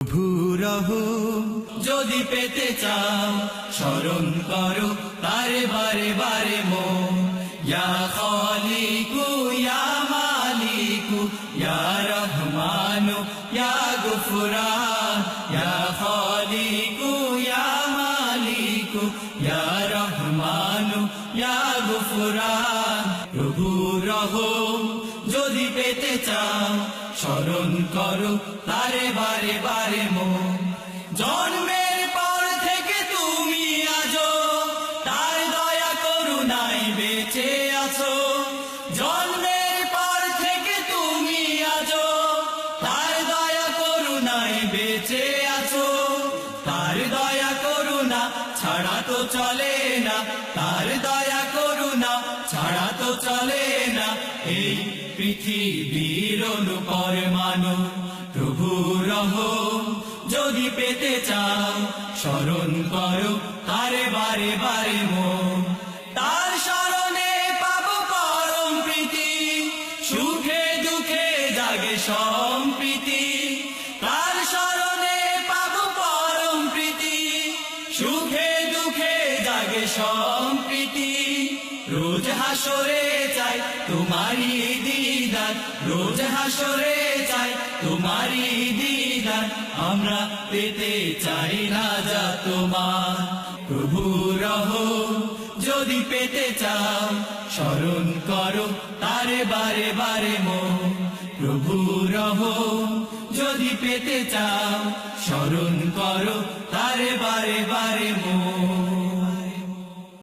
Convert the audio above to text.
ভূরহ যদি পেতে চাও, স্মরণ করো তারে বারে বারে মো ইয়া খালিকু, ইয়া মালিকু, ইয়া রহমানু, ইয়া গুফরান। ইয়া খালিকু, ইয়া মালিকু, ইয়া রহমানু, ইয়া গুফরান। প্রভু যদি পেতে চাও স্মরণ করো তারে বারে বারে মো। জন্মের পর থেকে তুমি আজো, তার দয়া করুণাই বেঁচে আছো। জন্মের পর থেকে তুমি আজো, তার দয়া করুণাই বেঁচে আছো। তার দয়া করুণা ছাড়া তো চলে না, তার দয়া করুণা ছাড়া তো চলে না, এই পৃথিবীর অনুপর মানো, প্রভু রহ, যদি পেতে চাও, স্মরণ করো, তারে বারে বারে মো। তার স্মরণে পাবো পরম প্রীতি, সুখে দুঃখে জাগে সম্প্রীতি। তার স্মরণে পাবো পরম প্রীতি, সুখে দুঃখে জাগে সম্প্রীতি। রোজ হাসরে চাই তোমারি দিদার। রোজ হাসরে চাই তোমারি দিদার। আমরা পেতে চাই না যা তোমার। প্রভু রহ, যদি পেতে চাও, স্মরণ করো তারে বারে বারে মো প্রভু রহ, যদি পেতে চাও, স্মরণ করো তারে বারে বারে মো